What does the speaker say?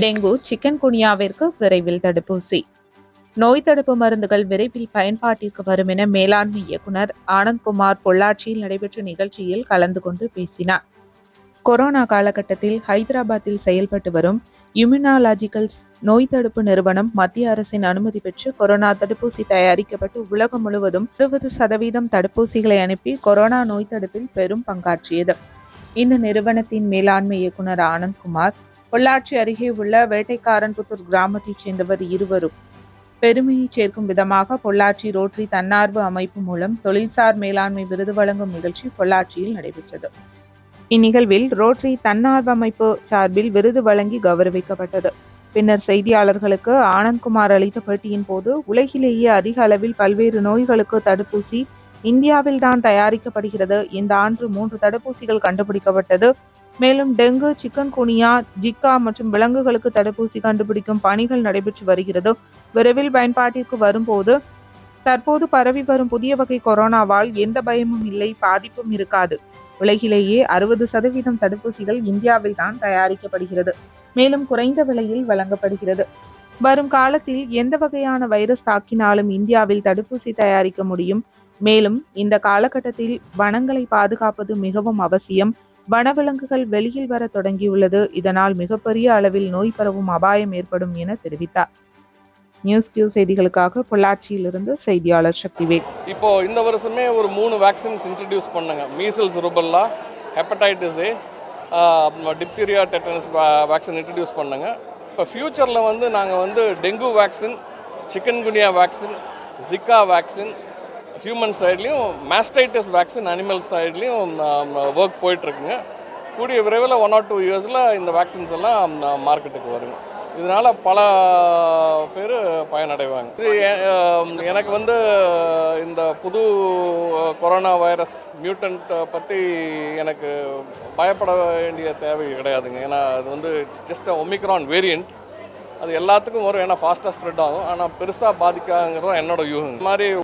Dengue chicken குனியாவிற்கு விரைவில் தடுப்பூசி. நோய் தடுப்பு மருந்துகள் விரைவில் பயன்பாட்டிற்கு வரும் என மேலாண்மை இயக்குனர் ஆனந்த்குமார் பொள்ளாச்சியில் நடைபெற்ற நிகழ்ச்சியில் கலந்து கொண்டு பேசினார். கொரோனா காலகட்டத்தில் ஹைதராபாத்தில் செயல்பட்டு வரும் இம்யூனாலாஜிக்கல்ஸ் நோய் தடுப்பு நிறுவனம் மத்திய அரசின் அனுமதி பெற்று கொரோனா தடுப்பூசி தயாரிக்கப்பட்டு உலகம் முழுவதும் இருபது சதவீதம் தடுப்பூசிகளை அனுப்பி கொரோனா நோய் தடுப்பில் பெரும் பங்காற்றியது. இந்த நிறுவனத்தின் மேலாண்மை இயக்குனர் ஆனந்த்குமார் பொள்ளாச்சி அருகே உள்ள வேட்டைக்காரன்புத்தூர் கிராமத்தைச் சேர்ந்தவர் இருவரும் பெருமையை சேர்க்கும் விதமாக பொள்ளாச்சி ரோட்டரி தன்னார்வ அமைப்பு மூலம் தொழில்சார் மேலாண்மை விருது வழங்கும் நிகழ்ச்சி பொள்ளாச்சியில் நடைபெற்றது. இந்நிகழ்வில் ரோட்டரி தன்னார்வ அமைப்பு சார்பில் விருது வழங்கி கௌரவிக்கப்பட்டது. பின்னர் செய்தியாளர்களுக்கு ஆனந்த்குமார் அளித்த பேட்டியின் போது உலகிலேயே அதிக அளவில் பல்வேறு நோய்களுக்கு தடுப்பூசி இந்தியாவில் தான் தயாரிக்கப்படுகிறது. இந்த ஆண்டு மூன்று தடுப்பூசிகள் கண்டுபிடிக்கப்பட்டது. மேலும் டெங்கு சிக்கன் குனியா ஜிக்கா மற்றும் விலங்குகளுக்கு தடுப்பூசி கண்டுபிடிக்கும் பணிகள் நடைபெற்று வருகிறது. விரைவில் பயன்பாட்டிற்கு வரும்போது தற்போது பரவி வரும் புதிய வகை கொரோனாவால் எந்த பயமும் இல்லை பாதிப்பும் இருக்காது. உலகிலேயே அறுபது சதவீதம் தடுப்பூசிகள் இந்தியாவில் தான் தயாரிக்கப்படுகிறது. மேலும் குறைந்த விலையில் வழங்கப்படுகிறது. வரும் காலத்தில் எந்த வகையான வைரஸ் தாக்கினாலும் இந்தியாவில் தடுப்பூசி தயாரிக்க முடியும். மேலும் இந்த காலகட்டத்தில் வனங்களை பாதுகாப்பது மிகவும் அவசியம். வனவிலங்குகள் வெளியில் வர தொடங்கியுள்ளது. இதனால் மிகப்பெரிய அளவில் நோய் பரவும் அபாயம் ஏற்படும் என தெரிவித்தார். நியூஸ் கியூ செய்திகளுக்காக பொள்ளாச்சியிலிருந்து செய்தியாளர் சக்திவேல். இப்போ இந்த வருஷமே ஒரு மூணு வேக்சின்ஸ் இன்ட்ரடியூஸ் பண்ணுங்க. Measles rubella hepatitis A diphtheria tetanus vaccine introduce பண்ணுங்க. இப்போ ஃப்யூச்சரில் வந்து நாங்கள் வந்து dengue vaccine chikungunya vaccine zika vaccine human சைட்லேயும் மாஸ்டைட்டிஸ் வேக்சின் அனிமல் சைட்லேயும் ஒர்க் போயிட்டுருக்குங்க. கூடிய விரைவில் ஒன் ஆர் டூ இயர்ஸில் இந்த வேக்சின்ஸ் எல்லாம் um, uh, மார்க்கெட்டுக்கு வருங்க இதனால் பல பேர் பயனடைவாங்க. இது um, எனக்கு வந்து இந்த புது கொரோனா வைரஸ் மியூட்டன்ட்டை பற்றி எனக்கு பயப்பட வேண்டிய தேவை கிடையாதுங்க. ஏன்னா அது வந்து இட்ஸ் ஜஸ்ட் ஒமிக்ரான் வேரியண்ட் அது எல்லாத்துக்கும் வரும். ஏன்னா ஃபாஸ்ட்டாக ஸ்ப்ரெட் ஆகும். ஆனால் பெருசாக பாதிக்காங்கிறது என்னோடய யூகம் மாதிரி